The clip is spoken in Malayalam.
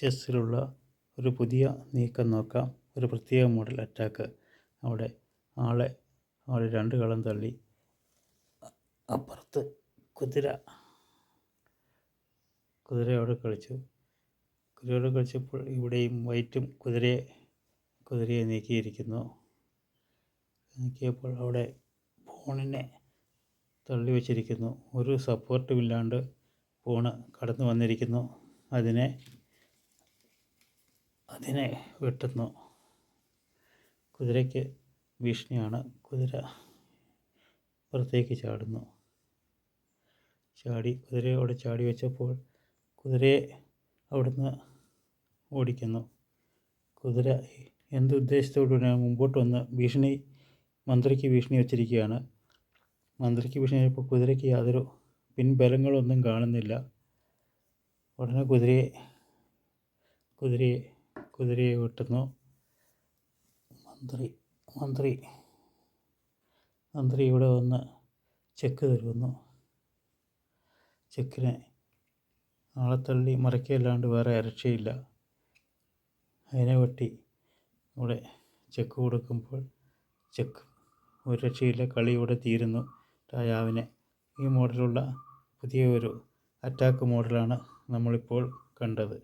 ചെസ്സിലുള്ള ഒരു പുതിയ നീക്കം നോക്കാം. ഒരു പ്രത്യേക മോഡൽ അറ്റാക്ക് അവിടെ ആളെ ആൾ രണ്ട് കളം തള്ളി. അപ്പുറത്ത് കുതിര. കുതിരയോട് കളിച്ചു. കുതിരയോട് കളിച്ചപ്പോൾ ഇവിടെയും വൈറ്റും കുതിരയെ കുതിരയെ നീക്കിയിരിക്കുന്നു. നീക്കിയപ്പോൾ അവിടെ ഫോണിനെ തള്ളി വച്ചിരിക്കുന്നു. ഒരു സപ്പോർട്ടുമില്ലാണ്ട് ഫോണ് കടന്നു വന്നിരിക്കുന്നു. അതിനെ അതിനെ വെട്ടുന്നു. കുതിരയ്ക്ക് ഭീഷണിയാണ്. കുതിര പുറത്തേക്ക് ചാടുന്നു. ചാടി കുതിരയോട് ചാടി വെച്ചപ്പോൾ കുതിരയെ അവിടുന്ന് ഓടിക്കുന്നു. കുതിര എന്ത് ഉദ്ദേശത്തോടുകൂടിയാണ് മുമ്പോട്ട് വന്ന് ഭീഷണി മന്ത്രിക്ക് ഭീഷണി വെച്ചിരിക്കുകയാണ്. മന്ത്രിക്ക് ഭീഷണി ഇപ്പോൾ കുതിരയ്ക്ക് യാതൊരു പിൻബലങ്ങളൊന്നും കാണുന്നില്ല. ഉടനെ കുതിരയെ കുതിരയെ കുതിരയെ വെട്ടുന്നു. മന്ത്രി മന്ത്രി മന്ത്രി ഇവിടെ വന്ന് ചെക്ക് തരുന്നു. ചെക്കിനെ ആളെ തള്ളി മറിക്കല്ലാണ്ട് വേറെ രക്ഷയില്ല അതിനെ വെട്ടി ഇവിടെ ചെക്ക് കൊടുക്കുമ്പോൾ ചെക്ക് ഒരു രക്ഷയില്ല. കളി ഇവിടെ തീരുന്നു. രാജാവിനെ ഈ മോഡലുള്ള പുതിയ ഒരു അറ്റാക്ക് മോഡലാണ് നമ്മളിപ്പോൾ കണ്ടത്.